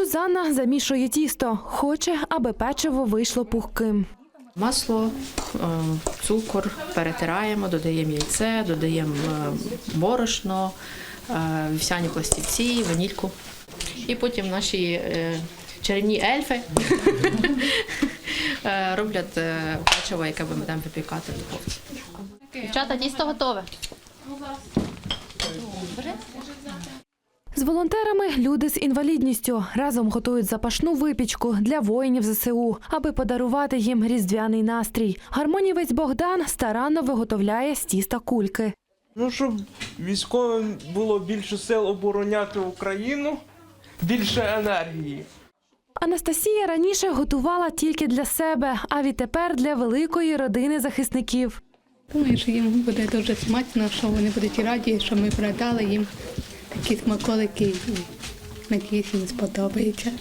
Сюзанна замішує тісто. Хоче, аби печиво вийшло пухким. Масло, е, цукор перетираємо, додаємо яйце, додаємо е, борошно, е, вівсяні пластівці, ванільку. І потім наші чарівні ельфи роблять печиво, яке ми будемо випікати в духовці. Дівчата, тісто готове. З волонтерами люди з інвалідністю разом готують запашну випічку для воїнів ЗСУ, аби подарувати їм різдвяний настрій. Гармонівець Богдан старанно виготовляє з тіста кульки. Ну, щоб військовим було більше сил обороняти Україну, більше енергії. Анастасія раніше готувала тільки для себе, а відтепер для великої родини захисників. Думаю, що їм буде дуже смачно, що вони будуть раді, що ми передали їм такі смаколики. І надіюсь, їм сподобається.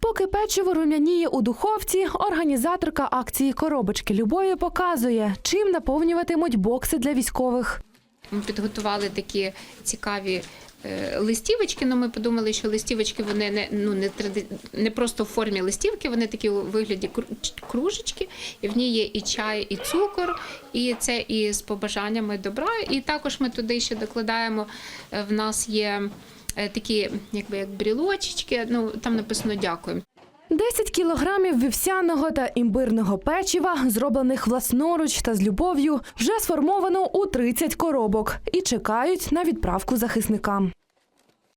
Поки печиво рум'яніє у духовці, організаторка акції Коробочки любові показує, чим наповнюватимуть бокси для військових. Ми підготували такі цікаві листівочки. Ну, ми подумали, що листівочки вони не ну не тради... не просто в формі листівки, вони такі у вигляді кружечки, і в ній є і чай, і цукор, і це і з побажаннями добра. І також ми туди ще докладаємо. е, В нас є е, такі, якби як брілочечки. Ну там написано дякую. 10 кілограмів вівсяного та імбирного печива, зроблених власноруч та з любов'ю, вже сформовано у 30 коробок і чекають на відправку захисникам.